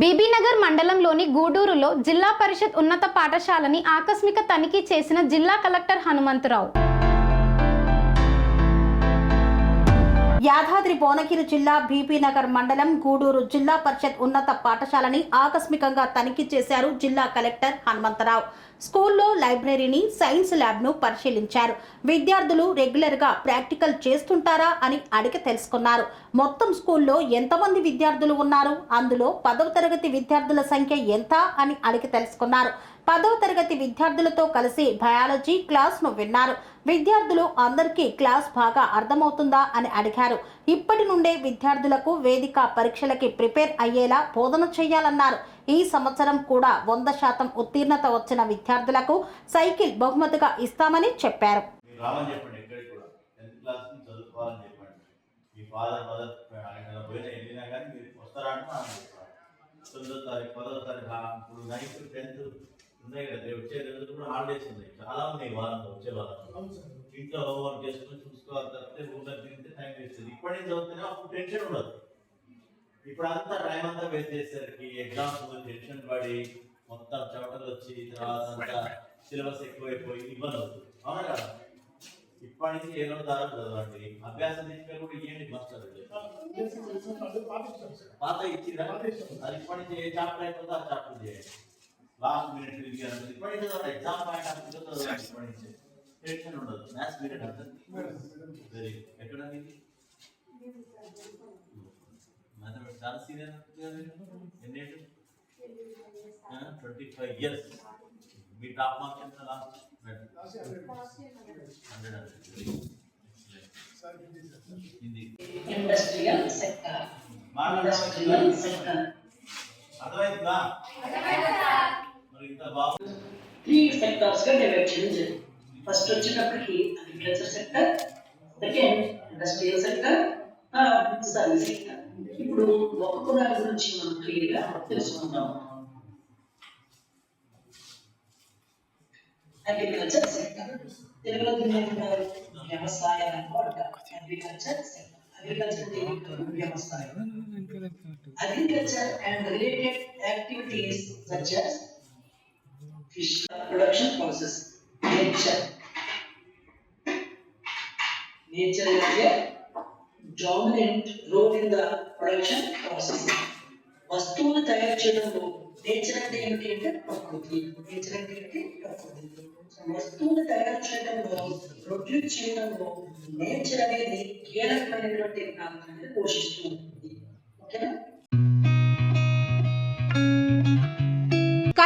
బీబీనగర్ మండలంలోని గూడూరులో జిల్లా పరిషత్ ఉన్నత పాఠశాలని ఆకస్మిక తనిఖీ చేసిన జిల్లా కలెక్టర్ హనుమంతరావు. యాదాద్రి భువనగిరి జిల్లా బీపీనగర్ మండలం గూడూరు జిల్లా పరిషత్ ఉన్నత పాఠశాలని ఆకస్మికంగా తనిఖీ చేశారు జిల్లా కలెక్టర్ హనుమంతరావు. స్కూల్లో లైబ్రరీని సైన్స్ ల్యాబ్ను పరిశీలించారు. విద్యార్థులు రెగ్యులర్గా ప్రాక్టికల్ చేస్తుంటారా అని అడిగి తెలుసుకున్నారు. మొత్తం స్కూల్లో ఎంతమంది విద్యార్థులు ఉన్నారు? అందులో పదవ తరగతి విద్యార్థుల సంఖ్య ఎంత అని అడిగి తెలుసుకున్నారు. పదవ తరగతి విద్యార్థులతో కలిసి బయాలజీ క్లాస్ను విన్నారు. విద్యార్థులు అందరికీ క్లాస్ బాగా అర్థమవుతుందా అని అడిగారు. ఇప్పటి నుండే విద్యార్థులకు వేదిక పరీక్షలకి ప్రిపేర్ అయ్యేలా బోధన చేయాలన్నారు. ఈ సంవత్సరం కూడా వంద శాతం ఉత్తీర్ణత వచ్చిన విద్యార్థులకు సైకిల్ బహుమతిగా ఇస్తామని చెప్పారు. తొమ్మిదో తారీఖు పదో తారీఖు ఇప్పుడు నైన్త్ టెన్త్ ఉన్నాయి కదా రేపు వచ్చే రోజు కూడా హాలిడేస్ ఉన్నాయి. చాలా ఉన్నాయి వారంలో వచ్చే వారంలో. ఇంట్లో హోంవర్క్ చేసుకొని చూసుకోవాలి తప్పితే ఊళ్ళో తిరిగితే టైం వేస్ట్ ఇప్పటి నుంచి చదివితేనే అప్పుడు టెన్షన్ ఉండదు. ఇప్పుడు అంతా టైం అంతా వేస్ట్ చేసేసరికి ఎగ్జామ్స్ టెన్షన్ పడి మొత్తం చెమటలు వచ్చి తర్వాత అంతా సిలబస్ ఎక్కువైపోయి ఇబ్బంది అవుతుంది. అవునా కదా? ఇప్పటి నుంచి ఏదో దారం చదవండి. అభ్యాసం తీసుకొని కూడా ఇవ్వండి మాస్టర్ పాత ఇచ్చిరా అది ఇప్పటి నుంచి ఏ చాప్టర్ అయిపోతుందో ఆ చాప్టర్ చేయండి. లాస్ట్ మినిట్ ఇప్పటి నుంచి చదవండి ఎగ్జామ్ పాయింట్ ఆఫ్ వ్యూ ఇప్పటి నుంచి టెన్షన్ ఉండదు. మ్యాథ్స్ పీరియడ్ అంతా. వెరీ ఎక్కడ మీది మ్యాథమెటిక్స్ చాలా సీనియర్ ఎన్ని ఏళ్ళు? ట్వంటీ ఫైవ్ ఇయర్స్ మీ టాప్ మార్క్స్ ఎంత last hundred Hindi industrial sector అర్థమైందా. త్రీ సెక్టార్స్ గా డివైడ్ చేయడం జరిగింది ఫస్ట్ వచ్చేటప్పటికి agriculture sector second industrial sector service sector ఇప్పుడు ఒక్కొక్క దాని గురించి మనం క్లియర్ గా తెలుసుకుందాం అగ్రికల్చర్ సెక్టర్ తెలుగులో దీన్ని ఏమంటారు వ్యవసాయ రంగం అగ్రికల్చర్ సెక్టర్ అగ్రికల్చర్ వ్యవసాయం agriculture and related activities such as fish production process, nature. Nature is a dominant role in the production process. వస్తువులు తయారు చేయడంలో నేచర్ అంటే ఏమిటి అంటే ప్రకృతి. నేచర్ అంటే ఏంటి ప్రకృతి. వస్తువులు తయారు చేయడంలో ప్రొడ్యూస్ చేయడంలో నేచర్ అనేది కీలకమైనటువంటి ప్రాంతాన్ని పోషిస్తుంది.